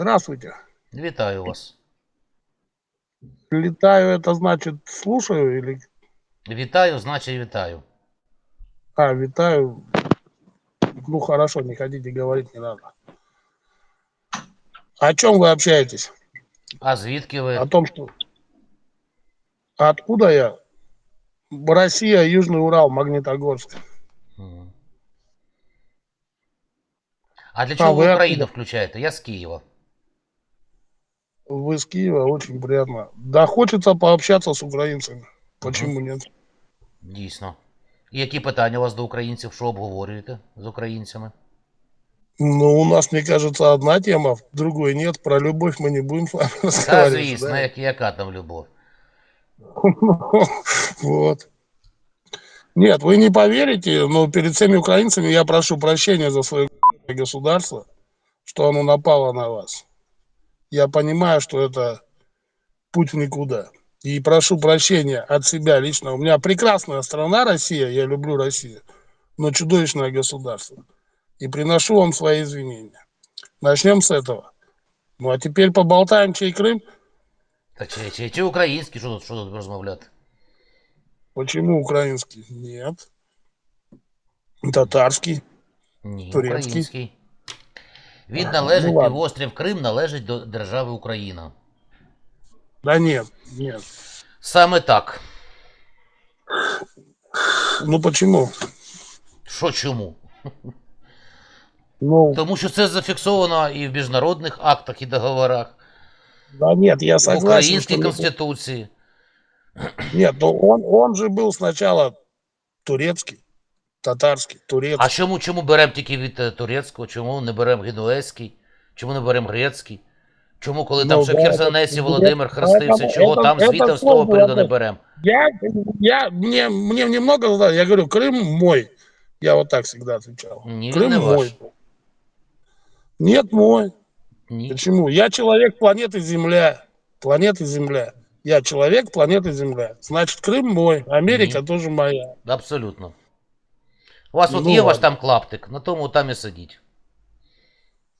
Здравствуйте. Вітаю вас. Летаю, это значит слушаю или... Вітаю, значить вітаю. А, витаю. Ну, хорошо, не хотите говорить, не надо. О чем вы общаетесь? А звідки ви? О том, что... Откуда я? Россия, Южный Урал, Магнитогорск. Мгм. А для чого ви ви Україну откуда? включаєте? Я з Києва. Вы с Киева, очень приятно. Да, хочется пообщаться с украинцами. Почему нет? Дійсно. І які питання у вас до українців? Що обговорюєте з українцями? Ну, у нас, мне кажется, одна тема, другой нет. Про любовь мы не будем с вами Та разговаривать. звісно, да? як, яка там любов. Вот. Нет, вы не поверите, но перед всеми украинцами я прошу прощения за свое государство, что оно напало на вас. Я понимаю, что это путь в никуда. И прошу прощения от себя лично. У меня прекрасная страна Россия, я люблю Россию, но чудовищное государство. И приношу вам свои извинения. Начнем с этого. Ну а теперь поболтаем, чей Крым. Та чи, чи, чи українські, що тут, що тут розмовляти? Почему украинский? Нет. Татарский. Ні, Турецький. український. Він належить, ну півострів Крим належить до держави Україна. Да нет, нет. Саме так. Ну почему? Що чому? Ну, Тому що це зафіксовано і в міжнародних актах і договорах, да нет, я в согласен, українській что... конституції. Нет, но он, он же был сначала турецкий, татарский, турецкий. А чому, чому беремо тільки від е, турецького, чому не беремо генуезький, чому не беремо грецький? Чому, коли там Ну, ще в да, Херсонесі це- Володимир це- хрестився, це- чого це- там це звітом з того сложний періоду не вопрос. беремо? Я, я, мне, мне немного, задали, я говорю, Крым мой. Я вот так всегда отвечал. Не, Крым не мой. ваш. Нет, мой. Ні. Почему? Я человек планеты Земля. Планеты Земля. Я человек планеты Земля. Значит, Крым мой. Америка Ні. тоже моя. Абсолютно. У вас от Ну, є ваш ладно. там клаптик, на тому там і сидіть.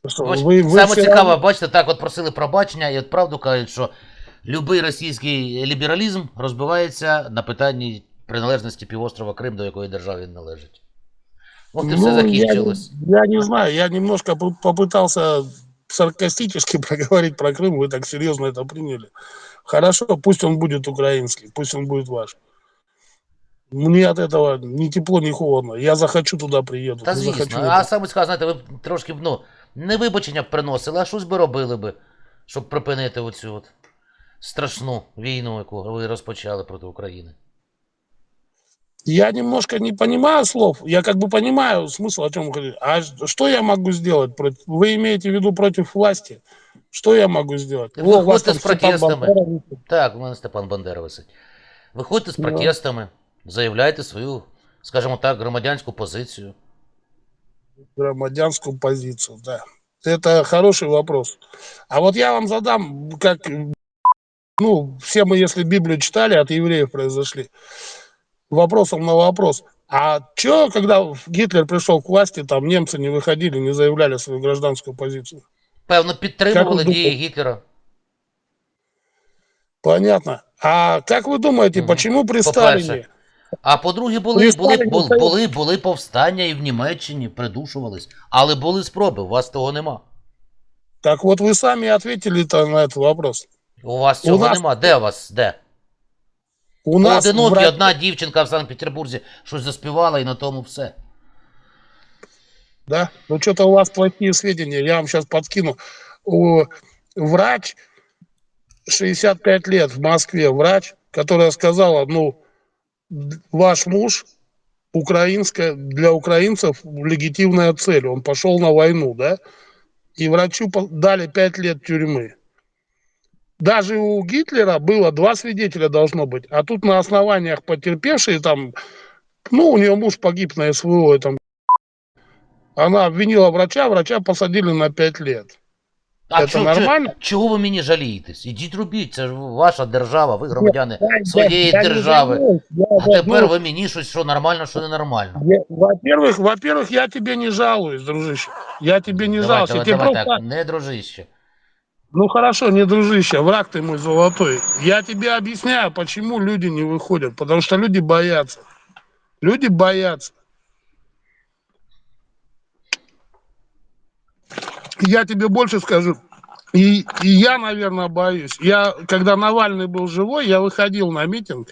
Что, Бач, вы- вы Саме все цікаве, равно- бачите, так от просили пробачення, і от правду кажуть, що будь-який російський лібералізм розбивається на питанні приналежності півострова Крим, до якої держави він належить. От і Ну, все я, закінчилось. я не знаю, я немножко по- попытался саркастически проговорить про Крым, вы так серьезно это приняли. Хорошо, пусть он будет украинский, пусть он будет ваш. Мне от этого ни тепло, ни холодно. Я захочу туда приеду. Та не захочу. звісно, это. а саме цікаво, знаєте, ви б трошки б, ну, не вибачення б приносили, а щось би робили би, щоб припинити оцю от страшну війну, яку ви розпочали проти України. Я немножко не понимаю слов. Я как бы понимаю смысл, о чем вы говорите. А ш- что я могу сделать? против- Вы имеете в виду против власти? Что я могу сделать? Вы О, у вас выходите там с Степан протестами. Бандера висит. Так, у мене Степан Бандера висить. Виходьте з Ну. протестами, заявляйте свою, скажімо так, громадянську позицію. громадянскую позицию, да. Это хороший вопрос. А вот я вам задам, как, ну, все мы, если Библию читали, от евреев произошли, вопросом на вопрос. А что, когда Гитлер пришел к власти, там немцы не выходили, не заявляли свою гражданскую позицию? Певно, підтримували Як ви дії Гітлера. Понятно. А как вы думаете, Мгм. почему при По-перше, Сталине? А по-друге, були, були, були, були, були повстання і в Німеччині придушувались. Але були спроби, у вас того нема. Так вот вы сами ответили-то на этот вопрос. У вас У нас- нема. Де у вас? Де? У нас Поодинокі, враги- одна дівчинка в Санкт-Петербурзі щось заспівала і на тому все. да? Ну, что-то у вас плохие сведения, я вам сейчас подкину. У, врач, 65 лет в Москве, врач, которая сказала, ну, ваш муж украинская, для украинцев легитимная цель, он пошел на войну, да, и врачу дали 5 лет тюрьмы. Даже у Гитлера было два свидетеля должно быть, а тут на основаниях потерпевшие там, ну, у нее муж погиб на СВО, там, она обвинила врача, врача посадили на 5 лет. А Це чо- чо- нормально? чого ви мені жалієтесь? Ідіть робіть, це ж ваша держава, ви громадяни Я- своєї я не держави. жалуюсь, я А тепер вернусь. ви мені щось, що нормально, що ненормально. Я- Во-первых, во-первых, я тебе не жалуюсь, дружище. Я тебе не Давайте, жалуюсь. Я давайте, тебе давайте просто, так, не дружище. Ну хорошо, не дружище, враг ты мой золотой. Я тебе объясняю, почему люди не выходят. Потому что люди боятся. Люди боятся. Я тебе больше скажу. И, и я, наверное, боюсь. Я, когда Навальный был живой, я выходил на митинг.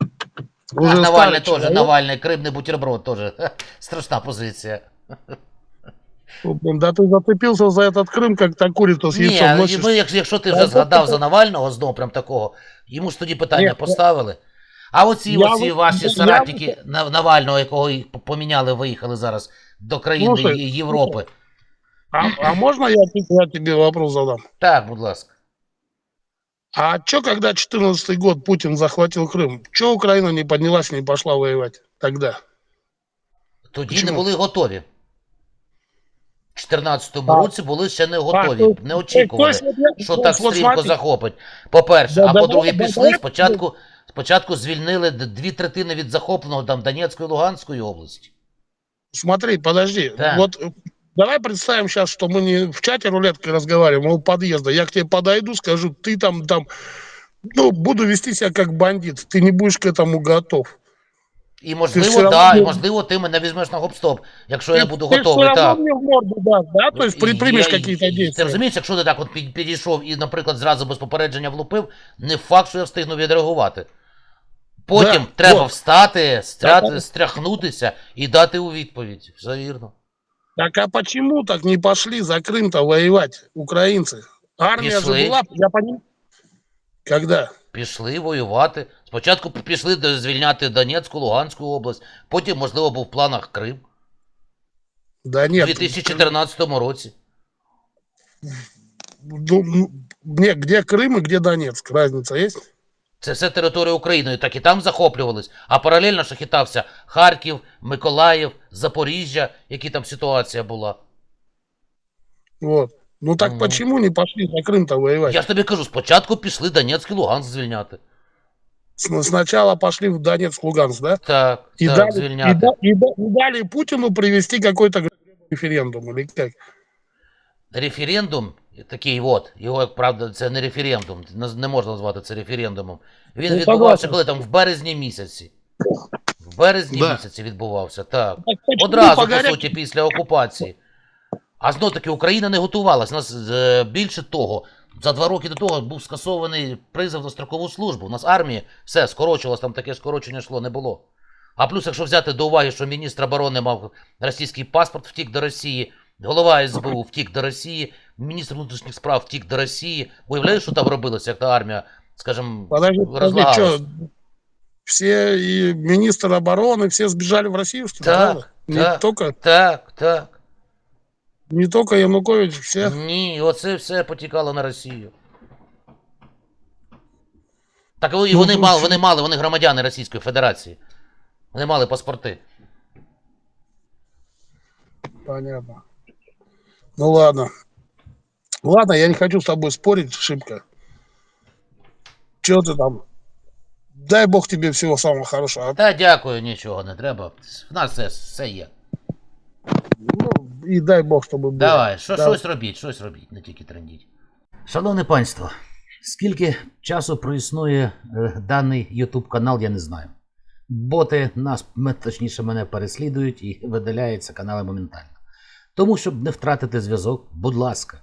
Ах, Навальний старый теж, человек. Навальний, Крим не бутерброд теж. Страшна позиція. Блин, Да ты зацепился за этот Крым, как та курица с Ні, яйцом носишь. ми, якщо, якщо ти Та вже я згадав просто- за Навального знову прям такого, йому ж тоді питання Ні, я- поставили. А оці, Я оці ви- ваші я- соратники Нав- Навального, якого і п- поміняли, виїхали зараз до країни Слушай, Є- Європи. А, а можно я, я тебе вопрос задам? Так, будь ласка. А что, когда 14 год Путин захватил Крым, что Украина не поднялась, не пошла воевать тогда? Тоді Чому? не були готові. В 14-му році були ще не готові, то- не очікували, що так стрімко захопить. По-перше, а по-друге, пішли спочатку, спочатку звільнили дві третини від захопленого там Донецької Луганської області. Смотри, подожди. Да. Вот давай представим сейчас, что мы не в чате рулеткой разговариваем, а у подъезда. Я к тебе подойду, скажу, ты там, там, ну, буду вести себя как бандит. Ты не будешь к этому готов. І все можливо, равно да, і не- можливо, ти мене візьмеш на гоп-стоп, якщо я Ты- буду ты готовий. все Так. равно мне в морду дашь, да? То есть І при, примешь я- какие-то і- Ти действия. розумієш, якщо ти так от під- підійшов і, наприклад, зразу без попередження влупив, не факт, що я встигну відреагувати. Потім Да, треба вот. встати, стряти, Да. стряхнутися і дати у відповідь. Все вірно. Так а почему так не пошли за Крым-то воевать украинцы? Армия Пішли. же была, я понимаю. Когда? Пішли воювати. Спочатку п- пішли до- звільняти Донецьку, Луганську область, потім, можливо, був в планах Крим Да у нет. 2014 році. Ну, ну, не, где Крым и где Донецк? Разница есть? Це все територія України, так і там захоплювались. А паралельно ще хитався Харків, Миколаїв, Запоріжжя, які там ситуація була. Вот. Ну так Мгм. почему не пошли за Крым-то воевать? Я ж тобі кажу, спочатку пішли Донецьк і Луганськ звільняти. Сначала пошли в Донецк, Луганск, да? Так, И, так, дали, звільняти. и да- и дали Путину привести какой-то референдум или как? Референдум такий от, його, як правда, це не референдум, не можна назвати це референдумом. Він Ну, відбувався коли там в березні місяці. В березні Да. місяці відбувався, так. Так Одразу, по по суті, після окупації. А знов таки Україна не готувалась. У нас е, більше того, за два роки до того був скасований призов на строкову службу. У нас армія все скорочувалось, там таке скорочення йшло, не було. А плюс, якщо взяти до уваги, що міністр оборони мав російський паспорт, втік до Росії, голова СБУ втік до Росії, міністр внутрішніх справ втік до Росії. Уявляєш, що там робилося, як та армія, скажімо, что? Все и министр обороны, все сбежали в что ли? Так. Не так. только, Так, так. не только Янукович, все. Ні, оце все потікало на Росію. Так і Ну, вони мали, вони мали, вони громадяни Російської Федерації. Вони мали паспорти. Понятно. Ну ладно. Ладно, я не хочу с тобой спорить шибко. Че ты там? Дай бог тебе всего самого хорошего. А Та дякую, нічого не треба. В нас все, все є. Ну, и дай бог, чтобы было. Давай, що, Да. щось робіть, щось робіть, не тільки трендіть. Шановне панство, скільки часу проіснує е, даний YouTube канал, я не знаю. Боти нас, м- точніше, мене переслідують і видаляються канали моментально. Тому, щоб не втратити зв'язок, будь ласка,